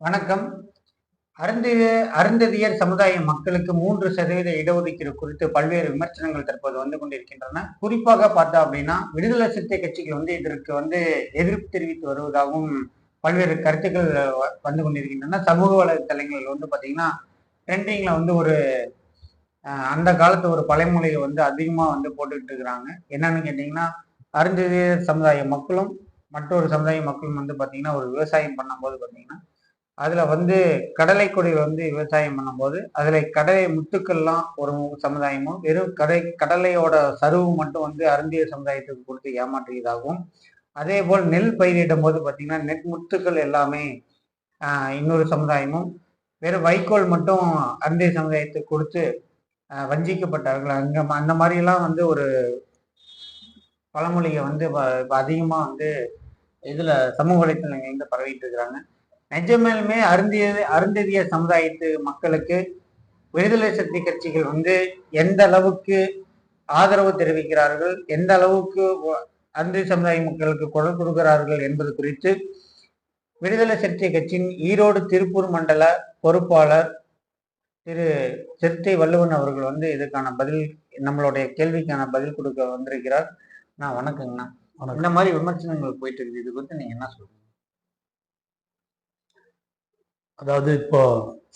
வணக்கம். அருந்திய அருந்ததியர் சமுதாய மக்களுக்கு மூன்று சதவீத இடஒதுக்கீடு குறித்து பல்வேறு விமர்சனங்கள் தற்போது வந்து கொண்டிருக்கின்றன. குறிப்பாக பார்த்தா அப்படின்னா விடுதலை சிறுத்தை கட்சிகள் வந்து இதற்கு வந்து எதிர்ப்பு தெரிவித்து வருவதாகவும் பல்வேறு கருத்துக்கள் வ- வந்து கொண்டிருக்கின்றன. சமூக வலைத்தளங்கள் வந்து பார்த்தீங்கன்னா ட்ரெண்டிங்ல வந்து ஒரு அந்த காலத்து ஒரு பழைமொழியை வந்து அதிகமாக வந்து போட்டுக்கிட்டு இருக்கிறாங்க. என்னன்னு கேட்டிங்கன்னா அருந்ததியர் சமுதாய மக்களும் மற்றொரு சமுதாய மக்களும் வந்து பார்த்தீங்கன்னா ஒரு விவசாயம் பண்ணும்போது பார்த்தீங்கன்னா அதில் வந்து கடலை கொடி வந்து விவசாயம் பண்ணும்போது அதில் கடலை முத்துக்கள்லாம் ஒரு சமுதாயமும் வெறும் கடை கடலையோட சருவு மட்டும் வந்து அருந்திய சமுதாயத்துக்கு கொடுத்து ஏமாற்றியதாகவும் அதே போல் நெல் பயிரிடும் போது பார்த்திங்கன்னா நெல் முத்துக்கள் எல்லாமே இன்னொரு சமுதாயமும் வெறும் வைக்கோல் மட்டும் அருந்திய சமுதாயத்துக்கு கொடுத்து வஞ்சிக்கப்பட்டார்கள் அங்கே ம- அந்த மாதிரிலாம் வந்து ஒரு பழமொழியை வந்து இப்போ அதிகமாக வந்து இதில் சமூக வலைத்தளங்கள் வந்து பரவிட்டு இருக்கிறாங்க. நிஜமேலுமே அருந்திய அருந்ததிய சமுதாயத்து மக்களுக்கு விடுதலை சக்தி கட்சிகள் வந்து எந்த அளவுக்கு ஆதரவு தெரிவிக்கிறார்கள் எந்த அளவுக்கு அருந்திய சமுதாய மக்களுக்கு குரல் கொடுக்கிறார்கள் என்பது குறித்து விடுதலை சக்தி கட்சியின் ஈரோடு திருப்பூர் மண்டல பொறுப்பாளர் திரு சிறுத்தை வள்ளுவன் அவர்கள் வந்து இதுக்கான பதில் நம்மளுடைய கேள்விக்கான பதில் கொடுக்க வந்திருக்கிறார். நான் வணக்கங்கண்ணா. இந்த மாதிரி விமர்சனங்கள் போயிட்டு இருக்குது. இது குறித்து நீங்க என்ன சொல்றீங்க? அதாவது இப்போ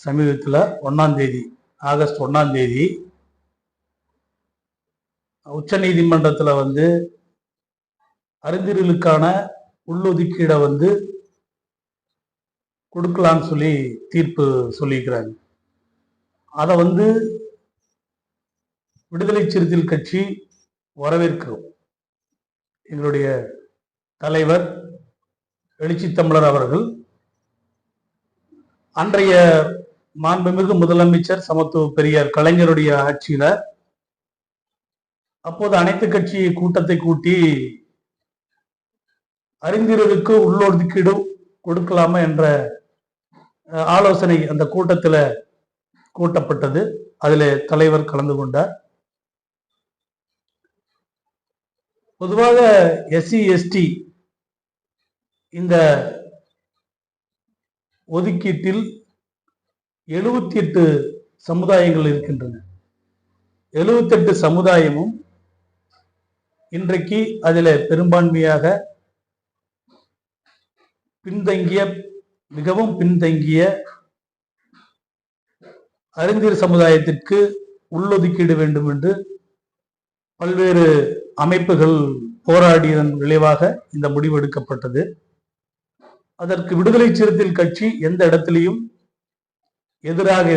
சமீபத்தில் ஒன்றாம் தேதி ஆகஸ்ட் ஒன்றாம் தேதி உச்ச நீதிமன்றத்தில் வந்து அறிஞர்களுக்கான உள்ளொதுக்கீடை வந்து கொடுக்கலான்னு சொல்லி தீர்ப்பு சொல்லியிருக்கிறாங்க. அதை வந்து விடுதலை சிறுத்தைகள் கட்சி வரவேற்கிறோம். எங்களுடைய தலைவர் எழுச்சி தமிழர் அவர்கள் அன்றைய மாண்புமிகு முதலமைச்சர் சமத்துவ பெரியார் கலைஞருடைய ஆட்சியில அப்போது அனைத்து கட்சி கூட்டத்தை கூட்டி அறிஞர்களுக்கு உள்ளொதுக்கீடு கொடுக்கலாமா என்ற ஆலோசனை அந்த கூட்டத்தில் கூட்டப்பட்டது. அதில் தலைவர் கலந்து கொண்டார். பொதுவாக எஸ்சி எஸ்டி இந்த ஒதுக்கீட்டில் எழுபத்தி எட்டு சமுதாயங்கள் இருக்கின்றன. எழுபத்தெட்டு சமுதாயமும் இன்றைக்கு அதில் பெரும்பான்மையாக பின்தங்கிய மிகவும் பின்தங்கிய அறிஞர் சமுதாயத்திற்கு உள்ளொதுக்கீடு வேண்டும் என்று பல்வேறு அமைப்புகள் போராடியதன் விளைவாக இந்த முடிவு எடுக்கப்பட்டது. அதற்கு விடுதலை சிறுத்தைகள் கட்சி எந்த இடத்திலையும் எதிராக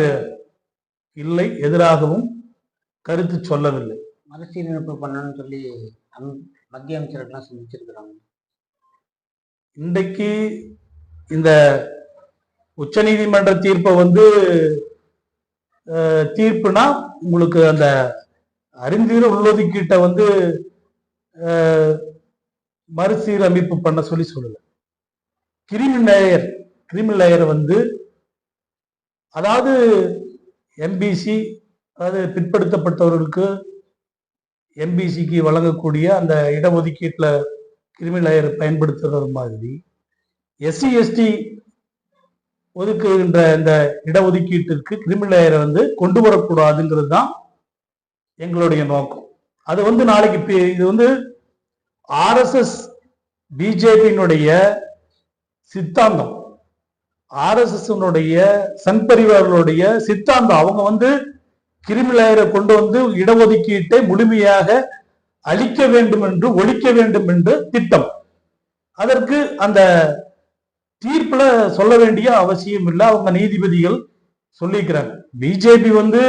இல்லை எதிராகவும் கருத்து சொல்லவில்லை. மறுசீரமைப்பு பண்ணணும்னு சொல்லி மத்திய அமைச்சர்கள்லாம் சந்திச்சிருக்கிறாங்க. இன்றைக்கு இந்த உச்சநீதிமன்ற தீர்ப்பை வந்து தீர்ப்புனா உங்களுக்கு அந்த அறிஞர் உள்ளொதுக்கீட்டை வந்து மறுசீரமைப்பு பண்ண சொல்லி சொல்லல. கிரிமி லேயர் கிரிமி லேயர் வந்து அதாவது எம்பிசி அதாவது பிற்படுத்தப்பட்டவர்களுக்கு எம்பிசிக்கு வழங்கக்கூடிய அந்த இடஒதுக்கீட்டில் கிரிமி லேயர் பயன்படுத்துறது மாதிரி எஸ்சி எஸ்டி ஒதுக்குகின்ற இந்த இடஒதுக்கீட்டிற்கு கிரிமி லேயரை வந்து கொண்டு வரக்கூடாதுங்கிறது தான் எங்களுடைய நோக்கம். அது வந்து நாளைக்கு இது வந்து ஆர்எஸ்எஸ் பிஜேபியினுடைய சித்தாந்தம். ஆர்எஸ்எஸ்னுடைய சங் பரிவார்களுடைய சித்தாந்தம். அவங்க வந்து கிரிமிலாயரை கொண்டு வந்து இடஒதுக்கீட்டை முழுமையாக அழிக்க வேண்டும் என்று ஒழிக்க வேண்டும் என்று திட்டம். அதற்கு அந்த தீர்ப்புல சொல்ல வேண்டிய அவசியம் இல்லை. அவங்க நீதிபதிகள் சொல்லிக்கிறாங்க. பிஜேபி வந்து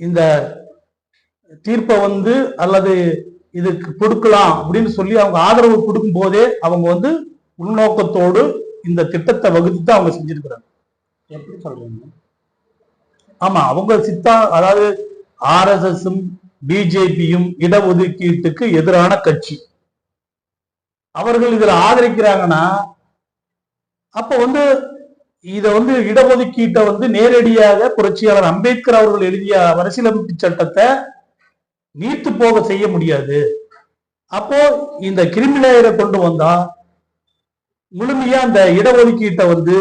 இந்த தீர்ப்பை வந்து அல்லது இதுக்கு கொடுக்கலாம் அப்படின்னு சொல்லி அவங்க ஆதரவு கொடுக்கும் போதே அவங்க வந்து உள்நோக்கத்தோடு இந்த திட்டத்தை வகுத்து தான் அவங்க செஞ்சிருக்கிறாங்க. எப்படி சொல்றீங்க? ஆமா அவங்க சித்தா அதாவது ஆர்எஸ்எஸும் பிஜேபியும் இடஒதுக்கீட்டுக்கு எதிரான கட்சி. அவர்கள் இதுல ஆதரிக்கிறாங்கன்னா அப்ப வந்து இத வந்து இடஒதுக்கீட்டை வந்து நேரடியாக புரட்சியாளர் அம்பேத்கர் அவர்கள் எழுதிய அரசியலமைப்பு சட்டத்தை நீத்து போக செய்ய முடியாது. அப்போ இந்த கிரிமினேயரை கொண்டு வந்தா முழுமையா அந்த இடஒதுக்கீட்டை வந்து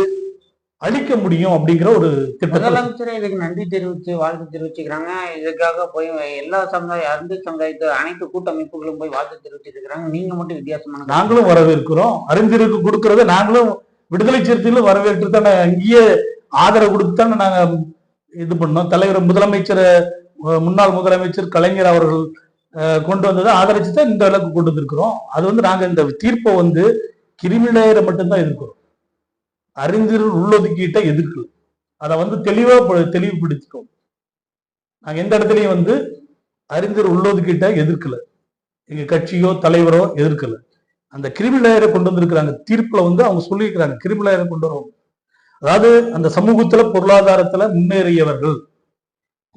அழிக்க முடியும் அப்படிங்கிற ஒரு முதலமைச்சரே இதுக்கு நன்றி தெரிவிச்சு வாழ்த்து தெரிவிச்சுக்கிறாங்க. இதுக்காக போய் எல்லா சமுதாய அருந்து சமுதாயத்து அனைத்து கூட்டமைப்புகளும் போய் வாழ்த்து தெரிவிச்சிருக்கிறாங்க நீங்க மட்டும் வித்தியாசமான நாங்களும் வரவேற்கிறோம். அறிஞருக்கு கொடுக்கறத நாங்களும் விடுதலை சிறுத்தைகளும் வரவேற்று தானே. அங்கேயே ஆதரவு கொடுத்து தானே நாங்க இது பண்ணோம். தலைவர் முதலமைச்சர் முன்னாள் முதலமைச்சர் கலைஞர் அவர்கள் கொண்டு வந்ததை ஆதரிச்சு தான் இந்த அளவுக்கு கொண்டு வந்திருக்கிறோம். அது வந்து நாங்க இந்த தீர்ப்பை வந்து கிரிமினலை மட்டும்தான் எதிர்க்கிறோம் அறிஞர் உள்ளொதுக்கீட்டை எதிர்க்கல அதை வந்து தெளிவா ப- நாங்க எந்த இடத்துலயும் வந்து அறிஞர் உள்ளொதுக்கீட்டை எதிர்க்கல. எங்க கட்சியோ தலைவரோ எதிர்க்கல. அந்த கிரிமினலையரை கொண்டு வந்திருக்கிறாங்க தீர்ப்புல வந்து அவங்க சொல்லியிருக்கிறாங்க கிரிமினலையரை கொண்டு வரும். அதாவது அந்த சமூகத்துல பொருளாதாரத்துல முன்னேறியவர்கள்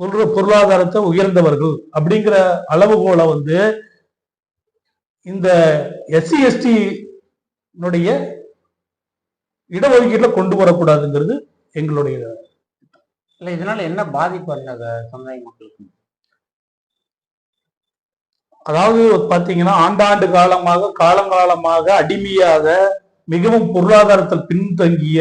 கொள்ற பொருளாதாரத்தை உயர்ந்தவர்கள் அப்படிங்கிற அளவுகோலை வந்து இந்த எஸ்சி எஸ்டி இடஒதுக்கீட்டுல கொண்டு வரக்கூடாதுங்கிறது எங்களுடைய இல்ல இதனால என்ன பாதிப்பு அந்த சமுதாய மக்களுக்கு? அதாவது பாத்தீங்கன்னா ஆண்டாண்டு காலமாக காலங்காலமாக அடிமையாக மிகவும் பொருளாதாரத்தில் பின்தங்கிய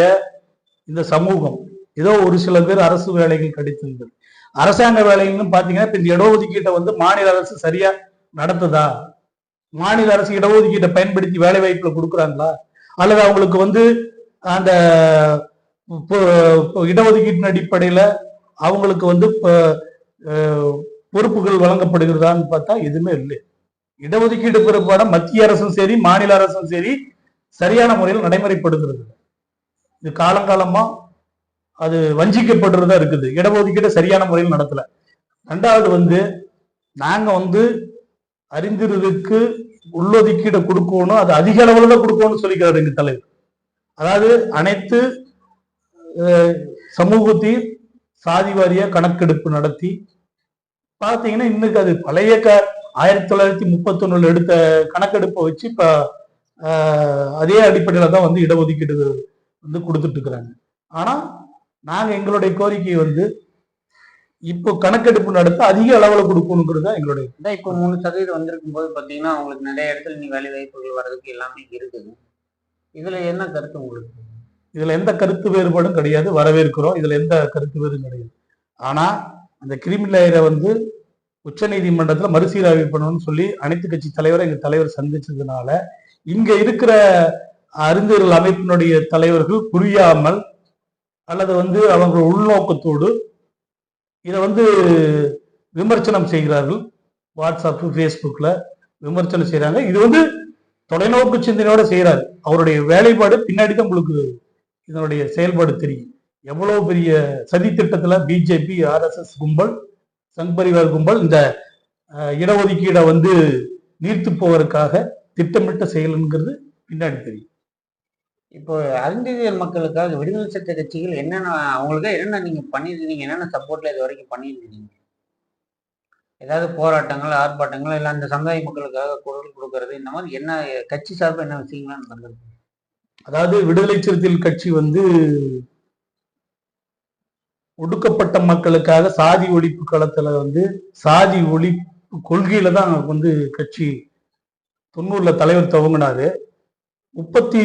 இந்த சமூகம். ஏதோ ஒரு சில பேர் அரசு வேலைகள் கிடைத்திருந்தது. அரசாங்க வேலைகள்னு பாத்தீங்கன்னா இப்ப இந்த இடஒதுக்கீட்டை வந்து மாநில அரசு சரியா நடத்துதா? மாநில அரசு இடஒதுக்கீட்டை பயன்படுத்தி வேலை வாய்ப்புல கொடுக்குறாங்களா? அல்லது அவங்களுக்கு வந்து அந்த இடஒதுக்கீட்டின் அடிப்படையில அவங்களுக்கு வந்து பொறுப்புகள் வழங்கப்படுகிறதான்னு பார்த்தா எதுவுமே இல்லை. இடஒதுக்கீடு பிறப்பாட மத்திய அரசும் சரி மாநில அரசும் சரி சரியான முறையில் நடைமுறைப்படுத்துறது இல்லை. இது காலங்காலமா அது வஞ்சிக்கப்படுறதா இருக்குது. இடஒதுக்கீடு சரியான முறையில் நடத்தல. ரெண்டாவது வந்து நாங்க வந்து அறிஞருக்கு உள்ளொதுக்கீடு கொடுக்கணும். அது அதிக அளவுல தான் கொடுக்கணும்னு சொல்லிக்கிறார் எங்க தலைவர். அதாவது அனைத்து சமூகத்தையும் சாதி வாரிய கணக்கெடுப்பு நடத்தி பாத்தீங்கன்னா இன்னைக்கு அது பழைய க ஆயிரத்தி தொள்ளாயிரத்தி முப்பத்தொன்னுல எடுத்த கணக்கெடுப்பை வச்சு இப்ப அதே அடிப்படையில தான் வந்து இடஒதுக்கீடு வந்து கொடுத்துட்டு இருக்கிறாங்க. ஆனா நாங்க எங்களுடைய கோரிக்கை வந்து இப்போ கணக்கெடுப்பு நடத்த அதிக அளவுல கொடுக்கணுங்கிறது தான் எங்களுடைய இப்போ மூணு சதவீதம் வந்திருக்கும் போது பாத்தீங்கன்னா அவங்களுக்கு நிறைய இடத்துல நீ வேலை வாய்ப்புகள் வர்றதுக்கு எல்லாமே இருக்குது. இதுல என்ன கருத்து உங்களுக்கு? இதுல எந்த கருத்து வேறுபாடும் கிடையாது வரவேற்கிறோம். இதுல எந்த கருத்து வேறும் கிடையாது. ஆனா அந்த கிரிமினல் வந்து உச்ச நீதிமன்றத்துல மறுசீராய்வு பண்ணணும்னு சொல்லி அனைத்து கட்சி தலைவரை எங்க தலைவர் சந்திச்சதுனால இங்க இருக்கிற அறிஞர்கள் அமைப்பினுடைய தலைவர்கள் புரியாமல் அல்லது வந்து அவங்க உள்நோக்கத்தோடு இதை வந்து விமர்சனம் செய்கிறார்கள். வாட்ஸ்அப் ஃபேஸ்புக்கில் விமர்சனம் செய்கிறாங்க. இது வந்து தொலைநோக்கு சிந்தனையோட செய்கிறார். அவருடைய வேலைப்பாடு பின்னாடி தான் உங்களுக்கு இதனுடைய செயல்பாடு தெரியும். எவ்வளோ பெரிய சதி திட்டத்தில் பிஜேபி ஆர்எஸ்எஸ் கும்பல் சங் பரிவார் கும்பல் இந்த இடஒதுக்கீடை வந்து நீர்த்து போவதற்காக திட்டமிட்ட செயலுங்கிறது பின்னாடி தெரியும். இப்போ அறிஞர் மக்களுக்காக விடுதலை சட்ட கட்சிகள் என்னென்ன அவங்களுக்கு என்னென்ன நீங்க பண்ணியிருந்தீங்க என்னென்ன சப்போர்ட்ல இது வரைக்கும் பண்ணியிருந்தீங்க? ஏதாவது போராட்டங்கள் ஆர்ப்பாட்டங்கள் இல்லை அந்த சமுதாய மக்களுக்காக குரல் கொடுக்கறது இந்த மாதிரி என்ன கட்சி சார்பு என்ன விஷயங்கள்லாம் நடந்திருக்கு அதாவது விடுதலை சிறுத்தைகள் கட்சி வந்து ஒடுக்கப்பட்ட மக்களுக்காக சாதி ஒழிப்பு களத்துல வந்து சாதி ஒழிப்பு கொள்கையில தான் வந்து கட்சி தொண்ணூறுல தலைவர் துவங்கினாரு. முப்பத்தி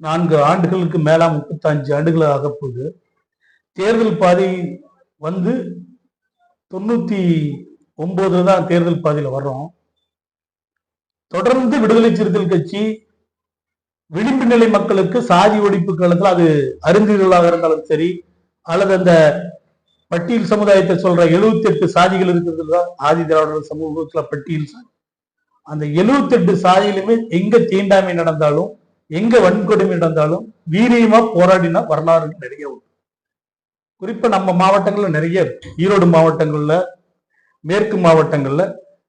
நான்கு ஆண்டுகளுக்கு மேலா முப்பத்தஞ்சு ஆண்டுகள் ஆக தேர்தல் பாதை வந்து தொண்ணூத்தி ஒன்பதுல தான் தேர்தல் பாதையில வர்றோம். தொடர்ந்து விடுதலை சிறுத்தைகள் கட்சி விளிம்பு நிலை மக்களுக்கு சாதி ஒழிப்பு காலத்தில் அது அறிஞர்களாக இருந்தாலும் சரி அல்லது அந்த பட்டியல் சமுதாயத்தை சொல்ற 78 எட்டு சாதிகள் இருக்கிறதுல ஆதி திராவிடர் சமூகத்துல பட்டியல். அந்த 78 எட்டு சாதியிலுமே எங்க தீண்டாமை நடந்தாலும் எங்க வன்கொடுமை நடந்தாலும் வீரியமா போராடின வரலாறு நிறைய உண்டு. குறிப்பா நம்ம மாவட்டங்கள்ல நிறைய ஈரோடு மாவட்டங்கள்ல மேற்கு மாவட்டங்கள்ல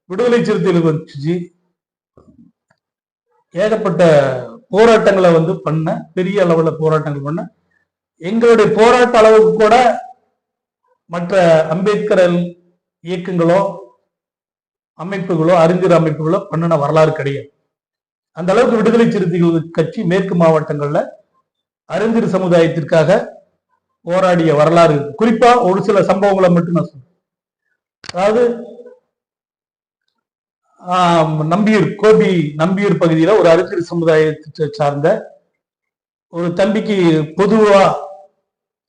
விடுதலை சிறுத்தைகளுக்கு வச்சு ஏகப்பட்ட போராட்டங்களை வந்து பண்ண பெரிய அளவுல போராட்டங்கள் பண்ண எங்களுடைய போராட்ட அளவுக்கு கூட மற்ற அம்பேத்கர் இயக்கங்களோ அமைப்புகளோ அறிஞர் அமைப்புகளோ பண்ணின வரலாறு கிடையாது. அந்த அளவுக்கு விடுதலை சிறுத்தைகள் கட்சி மேற்கு மாவட்டங்கள்ல அறிஞர் சமுதாயத்திற்காக போராடிய வரலாறு குறிப்பா ஒரு சில சம்பவங்களை மட்டும் நான் சொல்றேன். அதாவது நம்பியூர் கோபி நம்பியூர் பகுதியில ஒரு அறிஞர் சமுதாயத்தை சார்ந்த ஒரு தம்பிக்கு பொதுவா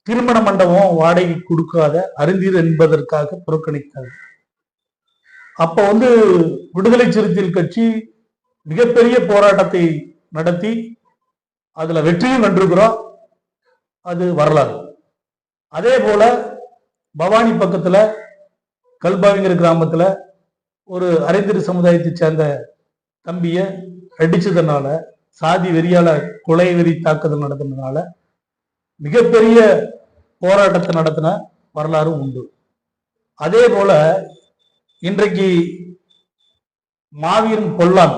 திருமண மண்டபம் வாடகை கொடுக்காத அறிஞர் என்பதற்காக புறக்கணித்தார். அப்ப வந்து விடுதலை சிறுத்தைகள் கட்சி மிகப்பெரிய போராட்டத்தை நடத்தி அதுல வெற்றியும் கண்டிருக்கிறோம். அது வரலாறு. அதே போல பவானி பக்கத்துல கல்பாவிங்கிற கிராமத்துல ஒரு அறிஞர் சமுதாயத்தை சேர்ந்த தம்பிய அடிச்சதுனால சாதி வெறியால கொலை வெறி தாக்குதல் நடத்தினதுனால மிகப்பெரிய போராட்டத்தை நடத்தின வரலாறும் உண்டு. அதே போல இன்றைக்கு மாவீரன் பொல்லான்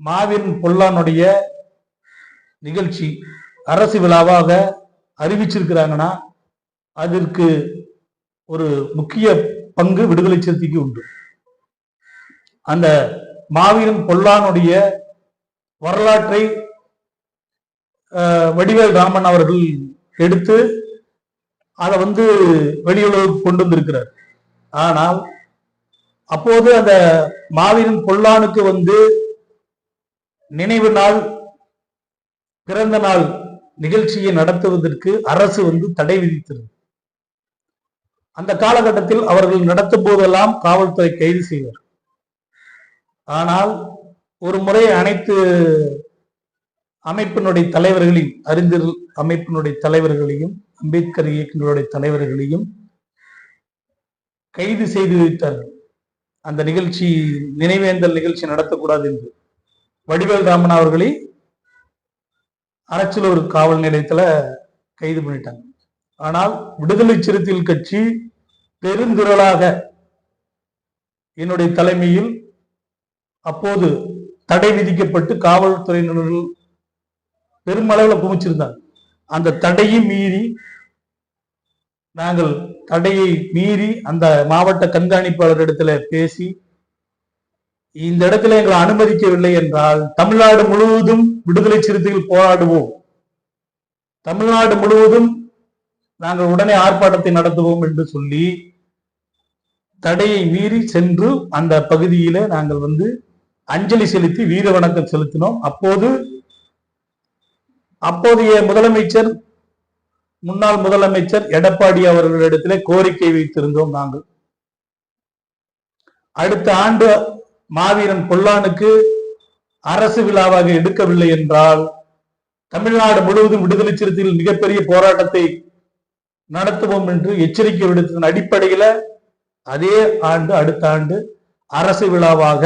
மாவீரன் பொல்லானுடைய நிகழ்ச்சி அரசு விழாவாக அறிவிச்சிருக்கிறாங்கன்னா அதற்கு ஒரு முக்கிய பங்கு விடுதலை சிறுத்தைக்கு உண்டு. அந்த மாவீரன் பொல்லானுடைய வரலாற்றை வடிவேல் ராமன் அவர்கள் எடுத்து அதை வந்து வெளியுலகுக்கு கொண்டு வந்திருக்கிறார். ஆனால் அப்போது அந்த மாவீரன் பொல்லானுக்கு வந்து நினைவு நாள் பிறந்த நாள் நிகழ்ச்சியை நடத்துவதற்கு அரசு வந்து தடை விதித்தது அந்த காலகட்டத்தில் அவர்கள் நடத்தும் போதெல்லாம் காவல்துறை கைது செய்வார் ஆனால் ஒரு முறை அனைத்து அமைப்பினுடைய தலைவர்களையும் அறிஞர் அமைப்பினுடைய தலைவர்களையும் அம்பேத்கர் இயக்கங்களுடைய தலைவர்களையும் கைது செய்து வைத்தார்கள். அந்த நிகழ்ச்சி நினைவேந்தல் நிகழ்ச்சி நடத்தக்கூடாது என்று. வடிவேல் ராமன் அவர்களை அரச்சலூர் காவல் நிலையத்துல கைது பண்ணிட்டாங்க. ஆனால் விடுதலை சிறுத்தைகள் கட்சி பெருந்திரளாக என்னுடைய தலைமையில் அப்போது தடை விதிக்கப்பட்டு காவல்துறையினர்கள் பெருமளவில் குமிச்சிருந்தாங்க அந்த தடையை மீறி நாங்கள் தடையை மீறி அந்த மாவட்ட கண்காணிப்பாளர் இடத்துல பேசி இந்த இடத்துல எங்களை அனுமதிக்கவில்லை என்றால் தமிழ்நாடு முழுவதும் விடுதலை சிறுத்தைகள் போராடுவோம். தமிழ்நாடு முழுவதும் நாங்கள் உடனே ஆர்ப்பாட்டத்தை நடத்துவோம் என்று சொல்லி தடையை மீறி சென்று அந்த பகுதியில நாங்கள் வந்து அஞ்சலி செலுத்தி வீர வணக்கம் செலுத்தினோம். அப்போது அப்போதைய முதலமைச்சர் முன்னாள் முதலமைச்சர் எடப்பாடி அவர்களிடத்திலே கோரிக்கை வைத்திருந்தோம் நாங்கள். அடுத்த ஆண்டு மாவீரன் பொல்லானுக்கு அரசு விழாவாக எடுக்கவில்லை என்றால் தமிழ்நாடு முழுவதும் விடுதலை சிறுத்தைகள் மிகப்பெரிய போராட்டத்தை நடத்துவோம் என்று எச்சரிக்கை விடுத்ததன் அடிப்படையில அதே ஆண்டு அடுத்த ஆண்டு அரசு விழாவாக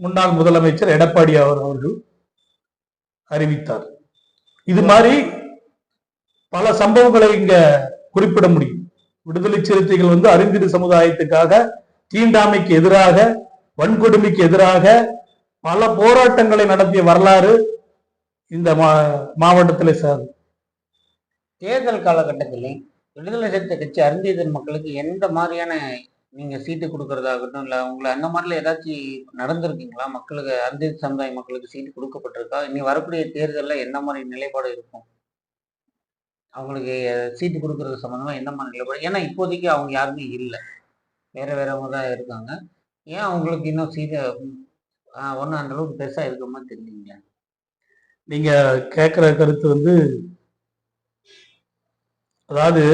முன்னாள் முதலமைச்சர் எடப்பாடி அவர் அவர்கள் அறிவித்தார். இது மாதிரி பல சம்பவங்களை இங்க குறிப்பிட முடியும். விடுதலை சிறுத்தைகள் வந்து அறிந்திரு சமுதாயத்துக்காக தீண்டாமைக்கு எதிராக வன்கொடுமைக்கு எதிராக பல போராட்டங்களை நடத்திய வரலாறு இந்த மா மாவட்டத்தில் சார். தேர்தல் காலகட்டத்தில் விடுதலை சிறுத்தை கட்சி அருந்தியதன் மக்களுக்கு எந்த மாதிரியான நீங்க சீட்டு கொடுக்கறதாகட்டும் இல்ல உங்களை அந்த மாதிரில ஏதாச்சும் நடந்திருக்கீங்களா? மக்களுக்கு அருந்திய சமுதாய மக்களுக்கு சீட்டு கொடுக்கப்பட்டிருக்கா? இனி வரக்கூடிய தேர்தல்ல என்ன மாதிரி நிலைப்பாடு இருக்கும்? அவங்களுக்கு சீட்டு கொடுக்கறது சம்பந்தமா என்ன மாதிரி நிலைப்பாடு? ஏன்னா இப்போதைக்கு அவங்க யாருமே இல்லை. வேறு வேறவங்க தான் இருக்காங்க. ஏன் அவங்களுக்கு இன்னும் சீத ஒன்றும் அந்தளவுக்கு பெருசாக இருக்கமா தெரியுங்க நீங்கள் கேட்குற கருத்து வந்து அதாவது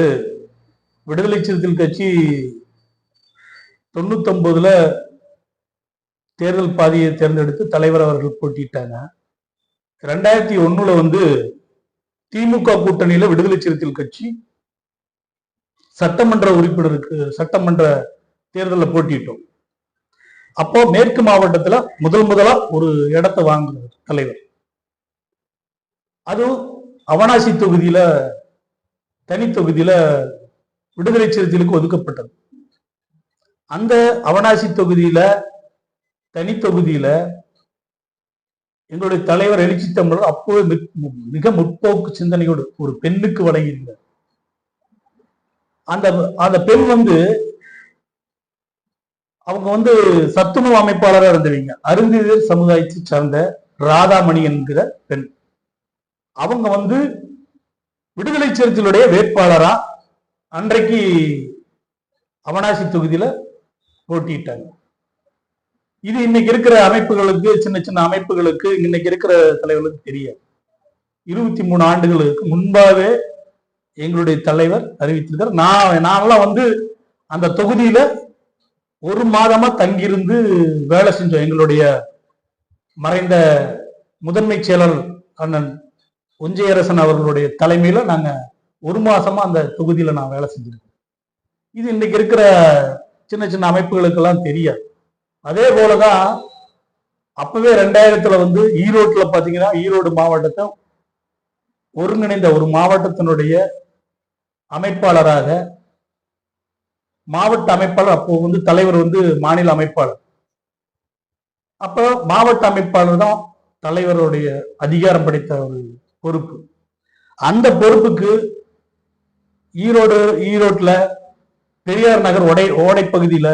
விடுதலை சிறுத்தைகள் கட்சி தொண்ணூத்தொன்பதுல தேர்தல் பாதையை தேர்ந்தெடுத்து தலைவர் அவர்கள் போட்டிட்டாங்க. ரெண்டாயிரத்தி ஒண்ணுல வந்து திமுக கூட்டணியில விடுதலை சிறுத்தைகள் கட்சி சட்டமன்ற உறுப்பினருக்கு சட்டமன்ற தேர்தலில் போட்டிட்டோம் அப்போ மேற்கு மாவட்டத்துல முதல் முதலா ஒரு இடத்தை வாங்குறாரு தலைவர். அதுவும் அவனாசி தொகுதியில தனி தொகுதியில விடுதலை சிறுத்தைகளுக்கு ஒதுக்கப்பட்டது. அந்த அவனாசி தொகுதியில தனி தொகுதியில எங்களுடைய தலைவர் எழுச்சி தமிழர் அப்போது மிக முற்போக்கு சிந்தனையோடு ஒரு பெண்ணுக்கு வழங்கியிருந்தார். அந்த அந்த பெண் வந்து அவங்க வந்து சத்துணவு அமைப்பாளராக இருந்தவங்க. அருந்திதர் சமுதாயத்தை சார்ந்த ராதாமணி என்கிற பெண். அவங்க வந்து விடுதலை சிறுத்தைகளுடைய வேட்பாளரா அன்றைக்கு அவனாசி தொகுதியில போட்டியிட்டாங்க. இது இன்னைக்கு இருக்கிற அமைப்புகளுக்கு சின்ன சின்ன அமைப்புகளுக்கு இன்னைக்கு இருக்கிற தலைவர்களுக்கு தெரியாது. இருபத்தி மூணு ஆண்டுகளுக்கு முன்பாகவே எங்களுடைய தலைவர் அறிவித்திருக்கார் நான் நான்லாம் வந்து அந்த தொகுதியில ஒரு மாதமா தங்கியிருந்து வேலை செஞ்சோம் எங்களுடைய மறைந்த முதன்மை செயலர் அண்ணன் ஒஞ்சையரசன் அவர்களுடைய தலைமையில நாங்க ஒரு மாசமா அந்த தொகுதியில நான் வேலை செஞ்சிருக்கேன். இது இன்னைக்கு இருக்கிற சின்ன சின்ன அமைப்புகளுக்கெல்லாம் தெரியாது. அதே போலதான் அப்பவே ரெண்டாயிரத்துல வந்து ஈரோட்ல பாத்தீங்கன்னா ஈரோடு மாவட்டத்தை ஒருங்கிணைந்த ஒரு மாவட்டத்தினுடைய அமைப்பாளராக மாவட்ட அமைப்பாளர் அப்போ வந்து தலைவர் வந்து மாநில அமைப்பாளர். அப்போ மாவட்ட அமைப்பாளர் தான் தலைவருடைய அதிகாரம் படைத்த ஒரு பொறுப்பு. அந்த பொறுப்புக்கு ஈரோடு ஈரோட்ல பெரியார் நகர் ஒடை ஓடை பகுதியில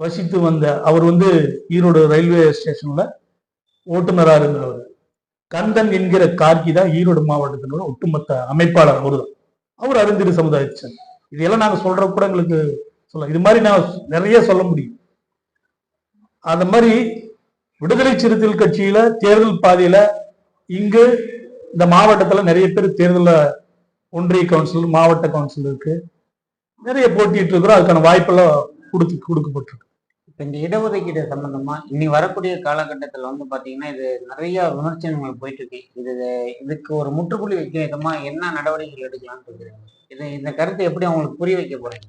வசித்து வந்த அவர் வந்து ஈரோடு ரயில்வே ஸ்டேஷன்ல ஓட்டுநராக இருந்தவர். கந்தன் என்கிற கார்கி தான் ஈரோடு மாவட்டத்தினோட ஒட்டுமொத்த அமைப்பாளர் அவர்தான். அவர் அறிந்திரு சமுதாயத்தன் இதெல்லாம் நாங்கள் சொல்ற கூட எங்களுக்கு சொல்ல இது மாதிரி நான் நிறைய சொல்ல முடியும். அந்த மாதிரி விடுதலை சிறுத்தைகள் கட்சியில தேர்தல் பாதையில இங்கு இந்த மாவட்டத்தில் நிறைய பேர் தேர்தலில் ஒன்றிய கவுன்சில் மாவட்ட கவுன்சில் இருக்கு. நிறைய போட்டிட்டு இருக்கிறோம். அதுக்கான வாய்ப்பெல்லாம் கொடுத்து கொடுக்கப்பட்டிருக்கு. இப்ப இந்த இடஒதுக்கீடு சம்பந்தமா இனி வரக்கூடிய காலகட்டத்துல வந்து பாத்தீங்கன்னா இது நிறைய விமர்சனங்கள் போயிட்டு இருக்கு இது இதுக்கு ஒரு முற்றுப்புள்ளி வைக்க விதமா என்ன நடவடிக்கைகள் எடுக்கலாம்னு இருக்கிறீங்க இது இந்த கருத்தை எப்படி அவங்களுக்கு புரிய வைக்க போறீங்க?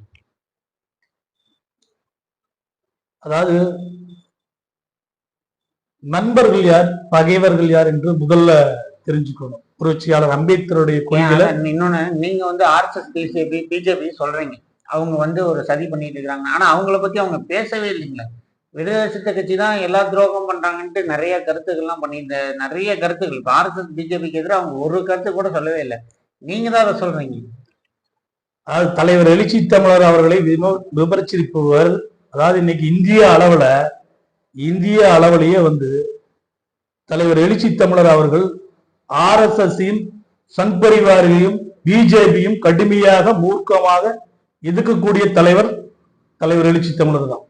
அதாவது நண்பர்கள் யார் பகைவர்கள் யார் என்று முதல்ல தெரிஞ்சுக்கணும். புரட்சியாளர் அம்பேத்கருடைய கொள்கையில இன்னொன்னு நீங்க வந்து ஆர்எஸ்எஸ் பிஜேபி சொல்றீங்க. அவங்க வந்து ஒரு சதி பண்ணிட்டு இருக்காங்க. ஆனா அவங்கள பத்தி அவங்க பேசவே இல்லைங்களே. விடுதலை கட்சி தான் எல்லா துரோகம் பண்றாங்கன்ட்டு நிறைய கருத்துக்கள்லாம் பண்ணிட்டு நிறைய கருத்துக்கள். இப்போ ஆர்எஸ்எஸ் பிஜேபிக்கு எதிராக அவங்க ஒரு கருத்து கூட சொல்லவே இல்லை. நீங்க தான் அதை சொல்றீங்க. அதாவது தலைவர் எழுச்சி தமிழர் அவர்களை விம விமர்சிப்பவர் அதாவது இன்னைக்கு இந்திய அளவுல இந்திய அளவிலேயே வந்து தலைவர் எழுச்சி தமிழர் அவர்கள் ஆர் எஸ் எஸ் சங் பரிவாரையும் பிஜேபியும் கடுமையாக மூர்க்கமாக எதிர்க்கக்கூடிய தலைவர் தலைவர் எழுச்சி தமிழர் தான்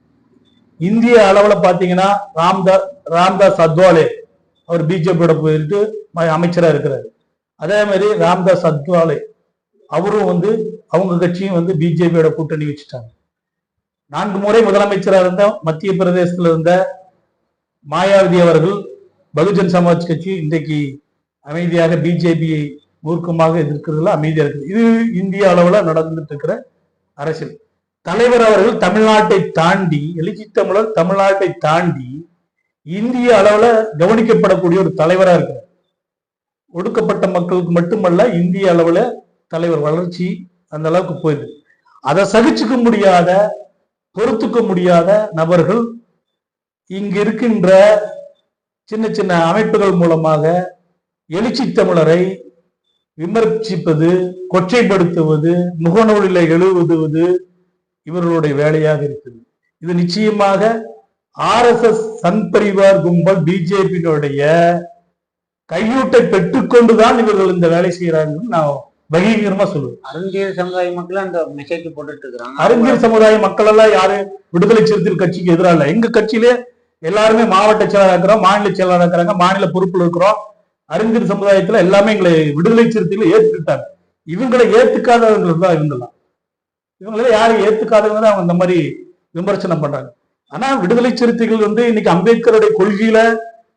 இந்திய அளவில் பார்த்தீங்கன்னா ராம்தாஸ் ராம்தாஸ் அத்வாலே அவர் பிஜேபியோட போயிட்டு ம- இருக்கிறாரு. அதே மாதிரி ராம்தாஸ் அத்வாலே அவரும் வந்து அவங்க கட்சியும் வந்து பிஜேபியோட கூட்டணி வச்சுட்டாங்க. நான்கு முறை முதலமைச்சராக இருந்த மத்திய பிரதேசத்தில் இருந்த மாயாவதி அவர்கள் பகுஜன் சமாஜ் கட்சி இன்றைக்கு அமைதியாக பிஜேபியை மூர்க்கமாக எதிர்க்கிறதுல அமைதியாக இருக்குது. இது இந்திய அளவில் நடந்துட்டு இருக்கிற அரசியல். தலைவர் அவர்கள் தமிழ்நாட்டை தாண்டி எழுச்சி தமிழர் தமிழ்நாட்டை தாண்டி இந்திய அளவுல கவனிக்கப்படக்கூடிய ஒரு தலைவரா இருக்கிறார் ஒடுக்கப்பட்ட மக்களுக்கு மட்டுமல்ல இந்திய அளவுல தலைவர் வளர்ச்சி அந்த அளவுக்கு போயிடுது. அதை சகிச்சுக்க முடியாத பொறுத்துக்க முடியாத நபர்கள் இங்க இருக்கின்ற சின்ன சின்ன அமைப்புகள் மூலமாக எழுச்சி தமிழரை விமர்சிப்பது கொச்சைப்படுத்துவது முகநூலில் எழுதுவது இவர்களுடைய வேலையாக இருக்குது. இது நிச்சயமாக ஆர்எஸ்எஸ் சங் பரிவார் கும்பல் பிஜேபியினுடைய கையூட்டை பெற்றுக்கொண்டுதான் இவர்கள் இந்த வேலை செய்கிறார்கள் நான் பகிரங்கமா சொல்லுவேன். அருந்தியல் சமுதாய மக்கள் அந்த மெசேஜ் போட்டுட்டு இருக்கிறாங்க அறிஞர் சமுதாய மக்கள் எல்லாம் யாரு? விடுதலை சிறுத்தைகள் கட்சிக்கு எதிராக இல்ல. எங்க கட்சியிலே எல்லாருமே மாவட்ட செயலாளர் இருக்கிறோம் மாநில செயலாளர் இருக்கிறாங்க மாநில பொறுப்புல இருக்கிறோம். அறிஞர் சமுதாயத்துல எல்லாமே எங்களை விடுதலை சிறுத்தைகளை ஏத்துக்கிட்டாங்க. இவங்களை ஏத்துக்காதவங்க தான் இருந்தலாம். இவங்கள யாரும் ஏத்துக்காதவங்க தான் அவங்க இந்த மாதிரி விமர்சனம் பண்றாங்க. ஆனா விடுதலை சிறுத்தைகள் வந்து இன்னைக்கு அம்பேத்கருடைய கொள்கையில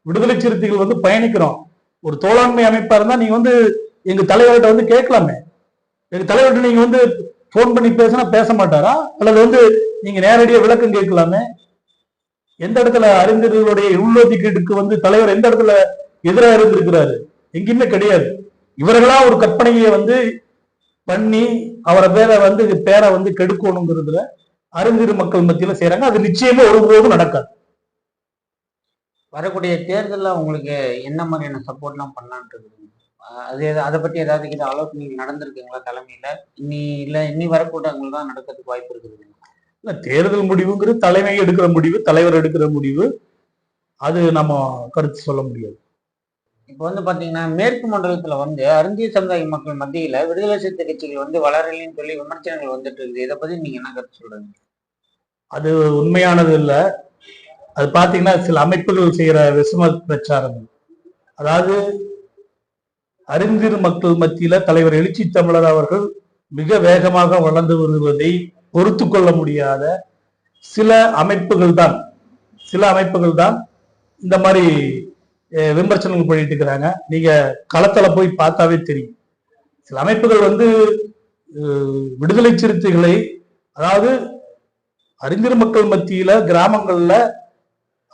விடுதலை சிறுத்தைகள் வந்து பயணிக்கிறோம். ஒரு தோளாண்மை அமைப்பா இருந்தா நீங்க வந்து எங்க தலைவர்கிட்ட வந்து கேட்கலாமே. எங்க தலைவர்கிட்ட நீங்க வந்து ஃபோன் பண்ணி பேசினா பேச மாட்டாரா? அல்லது வந்து நீங்க நேரடியா விளக்கம் கேட்கலாமே? எந்த இடத்துல அறிஞர்களுடைய உள்ஒதுக்கீட்டுக்கு வந்து தலைவர் எந்த இடத்துல எதிராக இருந்திருக்கிறாரு. எங்கேயுமே கிடையாது. இவர்களா ஒரு கற்பனையை வந்து பண்ணி அவரை பேரை வந்து பேரை வந்து கெடுக்கணுங்கிறதுல அறிஞர் மக்கள் மத்தியில செய்யறாங்க அது நிச்சயமா ஒருபோதும் நடக்காது. வரக்கூடிய தேர்தல்ல உங்களுக்கு என்ன மாதிரியான சப்போர்ட்லாம் பண்ணலான்ட்டு இருக்குங்க? அது அதை பத்தி ஏதாவது இது ஆலோசனை நடந்திருக்குங்களா தலைமையில? இனி இல்ல இனி வரக்கூட்டங்கள் தான் நடக்கிறதுக்கு வாய்ப்பு இருக்குது. இல்ல தேர்தல் முடிவுங்கிறது தலைமை எடுக்கிற முடிவு தலைவர் எடுக்கிற முடிவு. அது நம்ம கருத்து சொல்ல முடியாது. இப்போ வந்து பாத்தீங்கன்னா மேற்கு மண்டலத்துல வந்து அருந்திய சமுதாய மக்கள் மத்தியில விடுதலை சிறுத்தை கட்சிகள் வந்து வளரலைன்னு சொல்லி விமர்சனங்கள் வந்துட்டு இருக்குது. இதை பத்தி நீங்க என்ன கருத்து சொல்றீங்க? அது உண்மையானது இல்லை. அது பாத்தீங்கன்னா சில அமைப்புகள் செய்யற விசம பிரச்சாரங்கள். அதாவது அறிஞர் மக்கள் மத்தியில தலைவர் எழுச்சி தமிழர் அவர்கள் மிக வேகமாக வளர்ந்து வருவதை பொறுத்து கொள்ள முடியாத சில அமைப்புகள் தான். சில அமைப்புகள் தான் இந்த மாதிரி விமர்சனங்கள் பண்ணிட்டு இருக்கிறாங்க. நீங்க களத்துல போய் பார்த்தாவே தெரியும். சில அமைப்புகள் வந்து விடுதலை சிறுத்தைகளை அதாவது அறிஞர் மக்கள் மத்தியில கிராமங்கள்ல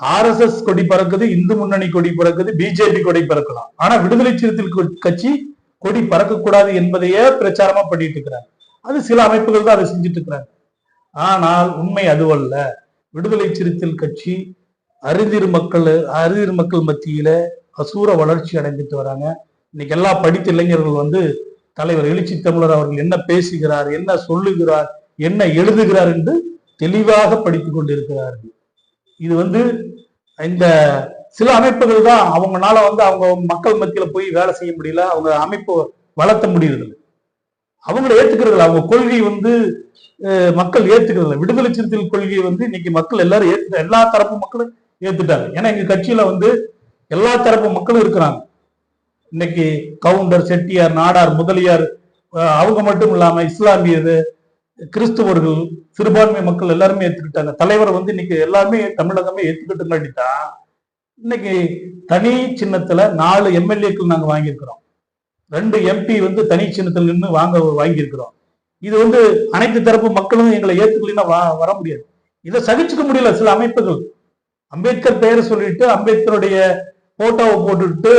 ஆர்எஸ்எஸ் கொடி பறக்குது இந்து முன்னணி கொடி பறக்குது பிஜேபி கொடி பறக்கலாம் ஆனா விடுதலை சிறுத்தைகள் கட்சி கொடி பறக்கக்கூடாது என்பதையே பிரச்சாரமா பண்ணிட்டு இருக்கிறாங்க. அது சில அமைப்புகள் தான் அதை செஞ்சுட்டு இருக்கிறாங்க. ஆனால் உண்மை அதுவல்ல. விடுதலை சிறுத்தைகள் கட்சி அறிஞர் மக்கள் அறிஞர் மக்கள் மத்தியில அசூர வளர்ச்சி அடைஞ்சிட்டு வராங்க. இன்னைக்கு எல்லா படித்த இளைஞர்கள் வந்து தலைவர் எழுச்சி தமிழர் அவர்கள் என்ன பேசுகிறார் என்ன சொல்லுகிறார் என்ன எழுதுகிறார் என்று தெளிவாக படித்து கொண்டிருக்கிறார்கள். இது வந்து இந்த சில அமைப்புகள் தான் அவங்கனால வந்து அவங்க மக்கள் மத்தியில போய் வேலை செய்ய முடியல அவங்க அமைப்பு வளர்த்த முடியுது அவங்கள ஏத்துக்கிறது அவங்க கொள்கை வந்து மக்கள் ஏத்துக்கிறது விடுதலை சிறுத்தைகள் கொள்கையை வந்து இன்னைக்கு மக்கள் எல்லாரும் ஏத்து எல்லா தரப்பு மக்களும் ஏத்துட்டாரு. ஏன்னா எங்க கட்சியில வந்து எல்லா தரப்பு மக்களும் இருக்கிறாங்க. இன்னைக்கு கவுண்டர் செட்டியார் நாடார் முதலியார் அவங்க மட்டும் இல்லாம இஸ்லாமியர் கிறிஸ்துவர்கள் சிறுபான்மை மக்கள் எல்லாருமே ஏத்துக்கிட்டாங்க. தலைவர் வந்து இன்னைக்கு எல்லாருமே தமிழகமே ஏத்துக்கிட்டு தான் இன்னைக்கு தனி சின்னத்துல நாலு எம்எல்ஏக்கள் நாங்க வாங்கியிருக்கிறோம். ரெண்டு எம்பி வந்து தனி சின்னத்துல நின்று வாங்க வாங்கியிருக்கிறோம். இது வந்து அனைத்து தரப்பு மக்களும் எங்களை ஏத்துக்கலாம் வர முடியாது. இதை சகிச்சுக்க முடியல சில அமைப்புகள். அம்பேத்கர் பெயரை சொல்லிட்டு அம்பேத்கருடைய போட்டோவை போட்டுட்டு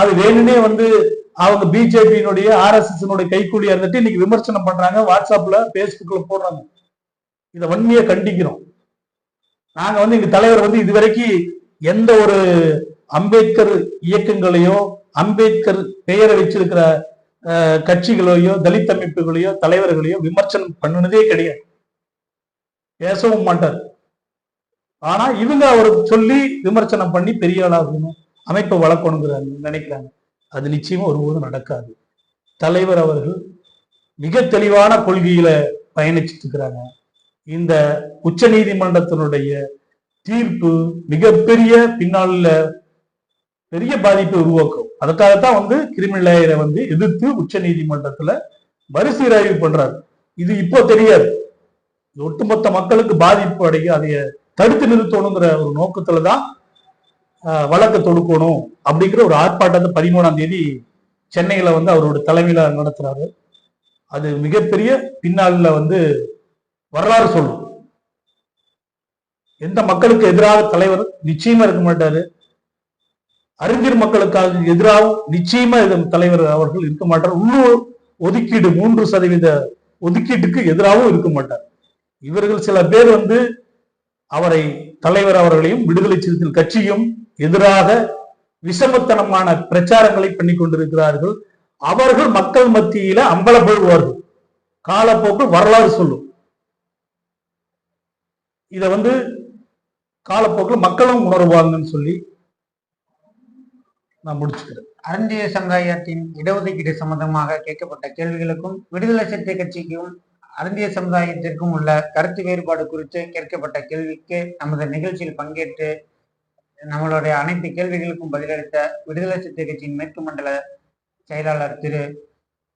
அது வேணும்னே வந்து அவங்க பிஜேபியினுடைய ஆர்எஸ்எஸ் கைக்கூலியா இருந்துட்டு இன்னைக்கு விமர்சனம் பண்றாங்க வாட்ஸ்அப்ல பேஸ்புக்ல போடுறாங்க. இதை வன்மையை கண்டிக்கிறோம். நாங்க வந்து எங்க தலைவர் வந்து இதுவரைக்கும் எந்த ஒரு அம்பேத்கர் இயக்கங்களையோ அம்பேத்கர் பெயரை வச்சிருக்கிற கட்சிகளையோ தலித் அமைப்புகளையோ தலைவர்களையோ விமர்சனம் பண்ணுனதே கிடையாது. பேசவும் மாட்டார். ஆனா இவங்க அவர் சொல்லி விமர்சனம் பண்ணி பெரிய ஆளாகணும் அமைப்பை வளர்க்கணுங்கிறாங்க நினைக்கிறாங்க. அது நிச்சயமா ஒருபோதும் நடக்காது. தலைவர் அவர்கள் மிக தெளிவான கொள்கையில பயணிச்சுட்டு இருக்கிறாங்க. இந்த உச்ச நீதிமன்றத்தினுடைய தீர்ப்பு மிகப்பெரிய பின்னாளில் பெரிய பாதிப்பை உருவாக்கும். அதுக்காகத்தான் வந்து கிரிமினல் லேயரை வந்து எதிர்த்து உச்ச நீதிமன்றத்துல மறுசீராய்வு பண்றாரு. இது இப்போ தெரியாது. ஒட்டுமொத்த மக்களுக்கு பாதிப்பு அடைய அதைய தடுத்து நிறுத்தணுங்கிற ஒரு நோக்கத்துல தான் ஆஹ், வழக்கு தொடுக்கணும் அப்படிங்கிற ஒரு ஆர்ப்பாட்டத்தை பதிமூணாம் தேதி சென்னையில வந்து அவரோட தலைமையில நடத்துறாரு. அது மிகப்பெரிய பின்னாளில் வந்து வரலாறு சொல்லும். எந்த மக்களுக்கு எதிராக தலைவர் நிச்சயமா இருக்க மாட்டாரு. அறிஞர் மக்களுக்காக எதிராகவும் நிச்சயமா இது தலைவர் அவர்கள் இருக்க மாட்டார். உள்ளூர் ஒதுக்கீடு மூன்று சதவீத ஒதுக்கீட்டுக்கு எதிராகவும் இருக்க மாட்டார். இவர்கள் சில பேர் வந்து அவரை தலைவர் அவர்களையும் விடுதலை சிறுத்தைகள் கட்சியும் எதிராக விஷமத்தனமான பிரச்சாரங்களை பண்ணி கொண்டிருக்கிறார்கள். அவர்கள் மக்கள் மத்தியில அம்பலப்படுவார்கள் காலப்போக்கு வரலாறு சொல்லும். இத வந்து காலப்போக்கில் மக்களும் உணர்வாங்கன்னு சொல்லி நான் முடிச்சுக்கிறேன். அருந்திய சமுதாயத்தின் இடஒதுக்கீடு சம்பந்தமாக கேட்கப்பட்ட கேள்விகளுக்கும் விடுதலை சிறுத்தை கட்சிக்கும் அருந்திய சமுதாயத்திற்கும் உள்ள கருத்து வேறுபாடு குறித்து கேட்கப்பட்ட கேள்விக்கு நமது நிகழ்ச்சியில் பங்கேற்று நம்மளுடைய அனைத்து கேள்விகளுக்கும் பதிலளித்த விடுதலை சிறுத்தை கட்சியின் மேற்கு மண்டல செயலாளர் திரு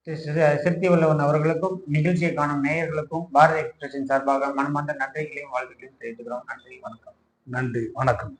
சிறுத்தி வல்லவன் அவர்களுக்கும் நிகழ்ச்சியை காணும் நேயர்களுக்கும் பாரதிய எக்ஸ்பிரஸின் சார்பாக மனமார்ந்த நன்றிகளையும் வாழ்த்துக்களையும் தெரிவித்துக்கிறோம். நன்றி வணக்கம். நன்றி வணக்கம்.